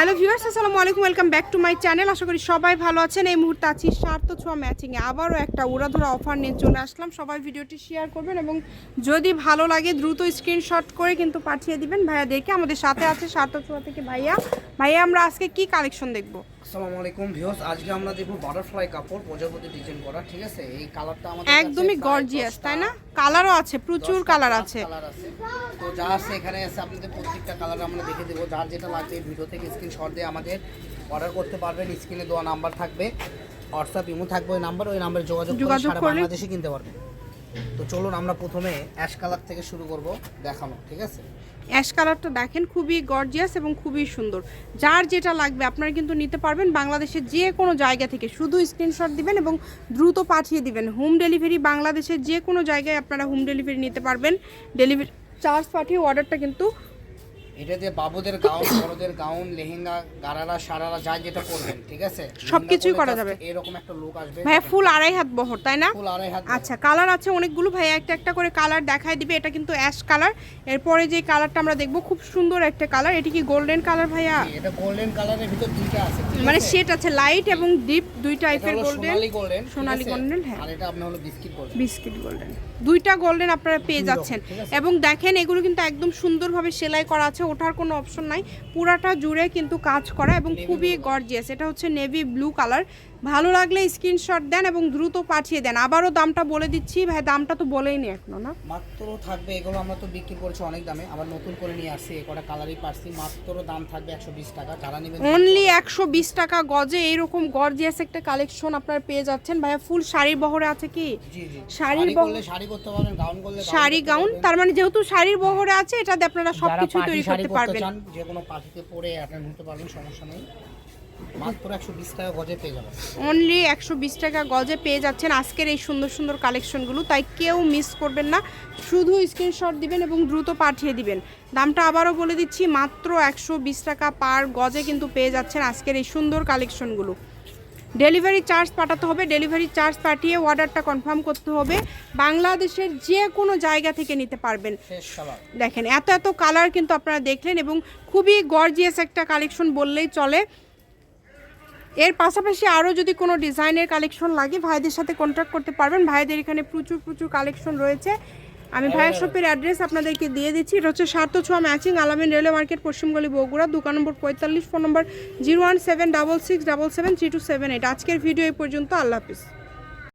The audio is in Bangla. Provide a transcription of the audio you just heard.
হ্যালো ভিউয়ার্স, আসসালামু আলাইকুম, welcome back to my channel. আশা করি সবাই ভালো আছেন। এই মুহূর্তে আছি সার্থ ছোঁয়া ম্যাচিংয়ে। আবারও একটা উড়াধরা অফার নিয়ে চলে আসলাম। সবাই ভিডিওটি শেয়ার করবেন এবং যদি ভালো লাগে দ্রুত স্ক্রিনশট করে কিন্তু পাঠিয়ে দিবেন। ভাইয়াদেরকে আমাদের সাথে আছে সার্থ ছোঁয়া থেকে ভাইয়া। ভাইয়া, আমরা আজকে কি কালেকশন দেখব? আসসালামু আলাইকুম ভিউয়ার্স আজকে আমরা দেখব বাটারফ্লাই কাপড় প্রজাপতি ডিজাইন করা ঠিক আছে? এই কালারটা আমাদের একদমই গর্জিয়াস তাই না? কালারও আছে প্রচুর কালার আছে। কালার আছে। তো যা আছে এখানে আছে আপনাদের প্রত্যেকটা কালার আমরা দেখে দেবো। যার যেটা লাগবে ভিডিও থেকে স্ক্রিনশট দিয়ে আমাদের অর্ডার করতে পারবেন। স্ক্রিনে দেওয়া নাম্বার থাকবে হোয়াটসঅ্যাপ ইমো থাকবে ওই নাম্বার ওই নাম্বারে যোগাযোগ করে সারা বাংলাদেশে কিনতে পারবেন। তো চলুন আমরা প্রথমে অ্যাশ কালার থেকে শুরু করব দেখানো, ঠিক আছে? অ্যাশ কালারটা দেখেন খুবই গর্জিয়াস এবং খুবই সুন্দর। যার যেটা লাগবে আপনারা কিন্তু নিতে পারবেন বাংলাদেশের যে কোনো জায়গা থেকে। শুধু স্ক্রিনশট দিবেন এবং দ্রুত পাঠিয়ে দিবেন। হোম ডেলিভারি বাংলাদেশের যে কোনো জায়গায় আপনারা হোম ডেলিভারি নিতে পারবেন। ডেলিভারি চার্জ পাঠিয়ে অর্ডারটা কিন্তু এটা দিয়ে বাবুদের গাউন বড়দের গাউন লেহেঙ্গা গারারা সারারা যা যেটা করবেন ঠিক আছে? সবকিছুই করা যাবে। এরকম একটা লুক আসবে। ভাইয়া ফুল আড়াই হাত বহর তাই না? ফুল আড়াই হাত আচ্ছা কালার আছে অনেকগুলো ভাইয়া একটা একটা করে কালার দেখায় দিবে এটা কিন্তু অ্যাশ কালার এরপরে যে কালারটা আমরা দেখব খুব সুন্দর একটা কালার এটি কি গোল্ডেন কালার ভাইয়া? এটা গোল্ডেন কালারের ভিতর দুইটা আছে মানে? শেড আছে লাইট এবং ডিপ দুই টাইপের গোল্ডেন সোনালী গোল্ডেন সোনালী golden, হ্যাঁ। আর এটা আপনার হলো বিস্কিট গোল্ডেন বিস্কিট গোল্ডেন দুইটা গোল্ডেন আপনারা পেয়ে যাচ্ছেন। এবং দেখেন এগুলো কিন্তু একদম সুন্দরভাবে সেলাই করা আছে ওঠার কোনো অপশন নাই। পুরাটা জুড়ে কিন্তু কাজ করা এবং খুবই গর্জিয়াস এটা হচ্ছে নেভি ব্লু কালার ভালো লাগলে স্ক্রিনশট দেন এবং দ্রুত পাঠিয়ে দেন। আবারও দামটা বলে দিচ্ছি। ভাই দামটা তো বলেই নি এখনও না? মাত্র থাকবে এগুলো আমরা তো বিক্রি করছি অনেক দামে। আবার নতুন করে নিয়ে আসছি এ কটা কালারই পারছি। মাত্র দাম থাকবে একশো বিশ টাকা। যারা নেবেন অনলি একশো বিশ টাকা গজে এইরকম গর্জিয়াস একটা কালেকশন আপনারা পেয়ে যাচ্ছেন। ভাইয়া ফুল শাড়ির বহরে আছে কি? জি জি। শাড়ির শাড়ি বহ- শাড়ি করতে পারবেন গাউন করলে শাড়ি গাউন তার মানে যেহেতু শাড়ির বহরে আছে এটাতে আপনারা সবকিছু তৈরি করতে করতে পারবেন। যে কোনো পার্টিতে পরে অ্যাটেন্ড হতে পারবেন সমস্যা নেই। মাত্র একশো বিশ টাকা গজে পেয়ে যাবেন। অনলি একশো বিশ টাকা গজে পেয়ে যাচ্ছেন আজকের এই সুন্দর সুন্দর কালেকশনগুলো তাই কেউ মিস করবেন না। শুধু স্ক্রিনশট দিবেন এবং দ্রুত পাঠিয়ে দিবেন। দামটা আবারও বলে দিচ্ছি মাত্র একশো বিশ টাকা পার গজে কিন্তু পেয়ে যাচ্ছেন আজকের এই সুন্দর কালেকশনগুলো ডেলিভারি চার্জ পাঠাতে হবে। ডেলিভারি চার্জ পাঠিয়ে অর্ডারটা কনফার্ম করতে হবে। বাংলাদেশের যে কোনো জায়গা থেকে নিতে পারবেন। দেখেন এত এত কালার কিন্তু আপনারা দেখলেন এবং খুবই গর্জিয়াস একটা কালেকশন বললেই চলে। এর পাশাপাশি আরও যদি কোনো ডিজাইনের কালেকশন লাগে ভাইদের সাথে কন্ট্যাক্ট করতে পারবেন। ভাইদের এখানে প্রচুর প্রচুর কালেকশন রয়েছে। আমি ভাইয়ের শপের অ্যাড্রেস আপনাদেরকে দিয়ে দিচ্ছি। এটা হচ্ছে সার্থ ছোঁয়া ম্যাচিং আলামিন রেলওয়ে মার্কেট পশ্চিমগলি বগুড়া দোকান নম্বর পঁয়তাল্লিশ phone number zero one seven double six double seven three two seven eight আজকের ভিডিও এই পর্যন্ত আল্লাহ হাফিজ।